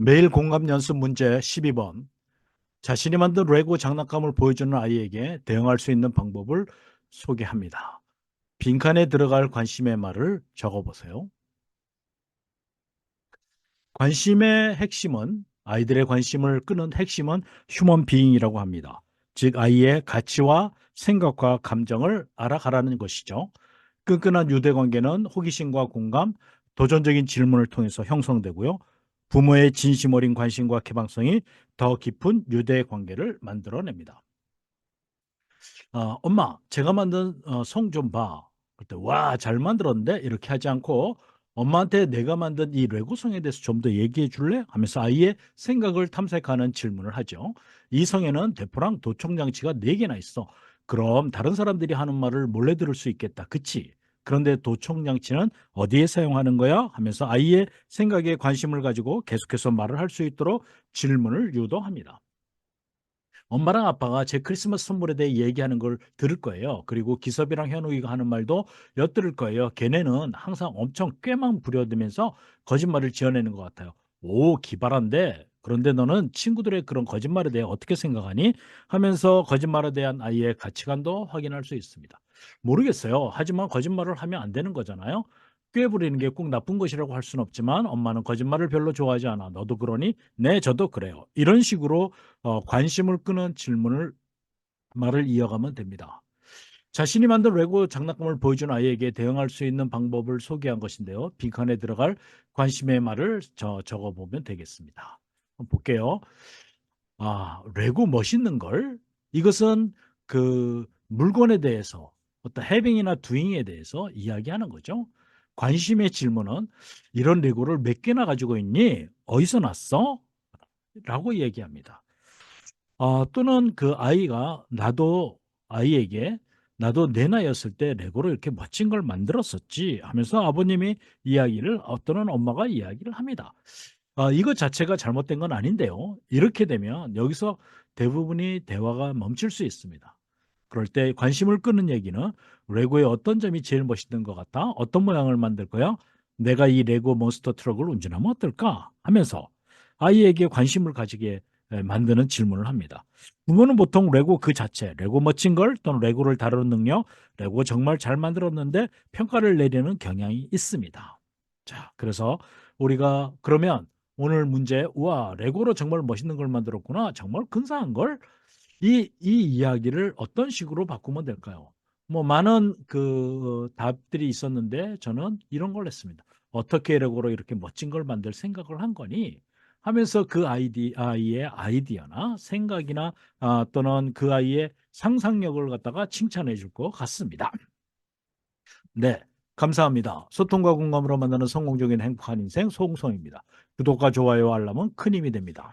매일 공감 연습 문제 12번. 자신이 만든 레고 장난감을 보여주는 아이에게 대응할 수 있는 방법을 소개합니다. 빈칸에 들어갈 관심의 말을 적어보세요. 관심의 핵심은 아이들의 관심을 끄는 핵심은 휴먼 비잉이라고 합니다. 즉 아이의 가치와 생각과 감정을 알아가라는 것이죠. 끈끈한 유대 관계는 호기심과 공감, 도전적인 질문을 통해서 형성되고요. 부모의 진심 어린 관심과 개방성이 더 깊은 유대 관계를 만들어냅니다. 어, 엄마, 제가 만든 어, 성좀 봐. 그때 와, 잘 만들었는데 이렇게 하지 않고 엄마한테 내가 만든 이 레고 성에 대해서 좀 더 얘기해 줄래? 하면서 아이의 생각을 탐색하는 질문을 하죠. 이 성에는 대포랑 도청 장치가 네개나 있어. 그럼 다른 사람들이 하는 말을 몰래 들을 수 있겠다. 그치? 그런데 도청 장치는 어디에 사용하는 거야? 하면서 아이의 생각에 관심을 가지고 계속해서 말을 할 수 있도록 질문을 유도합니다. 엄마랑 아빠가 제 크리스마스 선물에 대해 얘기하는 걸 들을 거예요. 그리고 기섭이랑 현욱이가 하는 말도 엿들을 거예요. 걔네는 항상 엄청 꾀만 부려대면서 거짓말을 지어내는 것 같아요. 오, 기발한데. 그런데 너는 친구들의 그런 거짓말에 대해 어떻게 생각하니? 하면서 거짓말에 대한 아이의 가치관도 확인할 수 있습니다. 모르겠어요. 하지만 거짓말을 하면 안 되는 거잖아요. 꾀 부리는 게 꼭 나쁜 것이라고 할 수는 없지만 엄마는 거짓말을 별로 좋아하지 않아. 너도 그러니? 네, 저도 그래요. 이런 식으로 어, 관심을 끄는 질문을 말을 이어가면 됩니다. 자신이 만든 레고 장난감을 보여준 아이에게 대응할 수 있는 방법을 소개한 것인데요. 빈칸에 들어갈 관심의 말을 저, 적어보면 되겠습니다. 한번 볼게요. 아, 레고 멋있는 걸? 이것은 그 물건에 대해서 어떤 해빙이나 두잉에 대해서 이야기하는 거죠. 관심의 질문은 이런 레고를 몇 개나 가지고 있니? 어디서 났어? 라고 얘기합니다. 아, 또는 그 아이가 나도 아이에게 나도 내 나이였을 때 레고로 이렇게 멋진 걸 만들었었지 하면서 아버님이 이야기를 어떤 엄마가 이야기를 합니다. 아, 이것 자체가 잘못된 건 아닌데요. 이렇게 되면 여기서 대부분이 대화가 멈출 수 있습니다. 그럴 때 관심을 끄는 얘기는 레고의 어떤 점이 제일 멋있는 것 같아? 어떤 모양을 만들 거야? 내가 이 레고 몬스터 트럭을 운전하면 어떨까? 하면서 아이에게 관심을 가지게 에, 만드는 질문을 합니다. 부모는 보통 레고 그 자체, 레고 멋진 걸 또는 레고를 다루는 능력, 레고 정말 잘 만들었는데 평가를 내리는 경향이 있습니다. 자, 그래서 우리가 그러면 오늘 문제, 우와, 레고로 정말 멋있는 걸 만들었구나. 정말 근사한 걸. 이, 이 이야기를 어떤 식으로 바꾸면 될까요? 뭐 많은 그 답들이 있었는데 저는 이런 걸 했습니다. 어떻게 레고로 이렇게 멋진 걸 만들 생각을 한 거니? 하면서 그 아이디, 아이의 아이디어나 생각이나 아, 또는 그 아이의 상상력을 갖다가 칭찬해 줄 것 같습니다. 네. 감사합니다. 소통과 공감으로 만나는 성공적인 행복한 인생 송송입니다. 구독과 좋아요, 알람은 큰 힘이 됩니다.